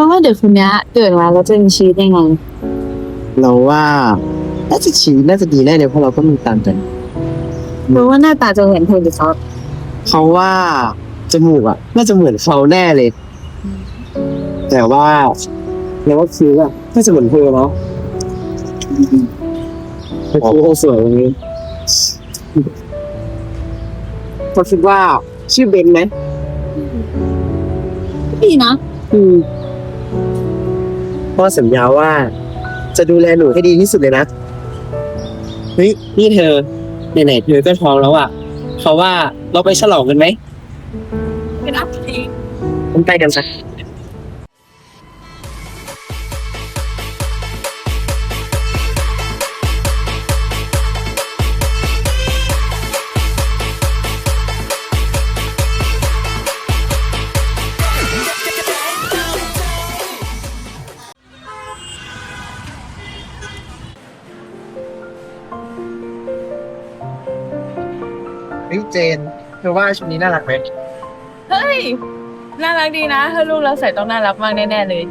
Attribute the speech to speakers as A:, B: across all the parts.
A: ราะว่าเด็กคนเนี้ยเกิดมาแล้วจะมีชีวิตยังไง
B: เราว่าน่าจะชีวิตน่าจะดีแน่เลยเพราะเราก็มีตามกัน
A: เพราะว่าหน้าตาจะเหมือนเธอหรือเขา
B: เขาว่าจมูกอะ น่าจะเหมือนเขาแน่เลย แต่ว่าเราว่าคิ้วอะน่าจะเหมือนเธอเนาะแต่คิ้วเขาสวยอย่างนี้เขาคิดว่าชื่อเบนไหม
A: ดีนะ
B: อืม พ่อสัญญาว่า จะดูแลหนูให้ดีที่สุดเลยนะ เฮ้ย นี่เธอ ไหนๆเธอก็ท้องแล้วอะเขาว่าเราไปฉลองกันไหม
A: เป็นอัพที
B: มันไปกันสัก เฮ้ยเจนเธอว่าชุดนี้น่ารักไหม
A: เฮ้ย น่ารักดีนะ ถ้าลูกเราใส่ต้องน่ารักมากแน่ ๆ เลย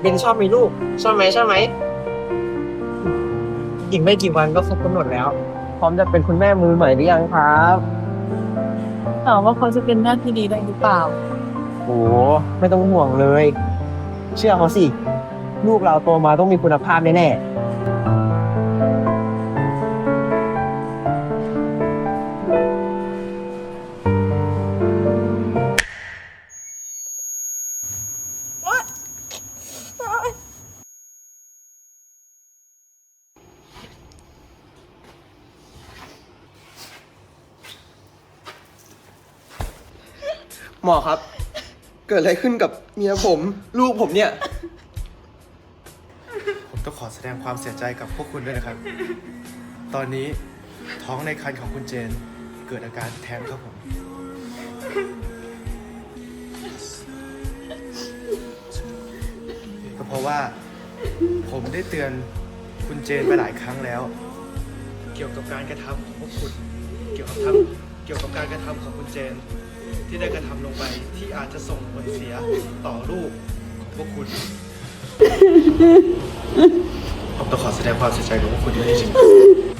B: เบนชอบไหมีลูกชอบไหมชอบไหมอีกไม่กี่วันก็ครบกำหนดแล้ว พร้อมจะเป็นคุณแม่มือใหม่หรือยังครับ
A: ถามว่าเขาจะเป็นแม่ที่ดีได้หรือเปล่า
B: โอ้ไม่ต้องห่วงเลย เชื่อเขาสิ ลูกเราโตมาต้องมีคุณภาพแน่ หมอครับ เกิดอะไรขึ้นกับเมียผม ลูกผมเนี่ย
C: ผมต้องขอแสดงความเสียใจกับพวกคุณด้วยนะครับ ตอนนี้ท้องในครรภ์ของคุณเจนเกิดอาการแท้งครับผม ก็เพราะว่าผมได้เตือนคุณเจนไปหลายครั้งแล้ว เกี่ยวกับการกระทำของพวกคุณ เกี่ยวกับทำเกี่ยวกับการกระทำของคุณเจน ที่ได้กระทำลงไปที่อาจจะส่งผลเสียต่อลูกของพวกคุณ ผมต้องขอแสดงความเสียใจกับพวกคุณด้วยจริงๆ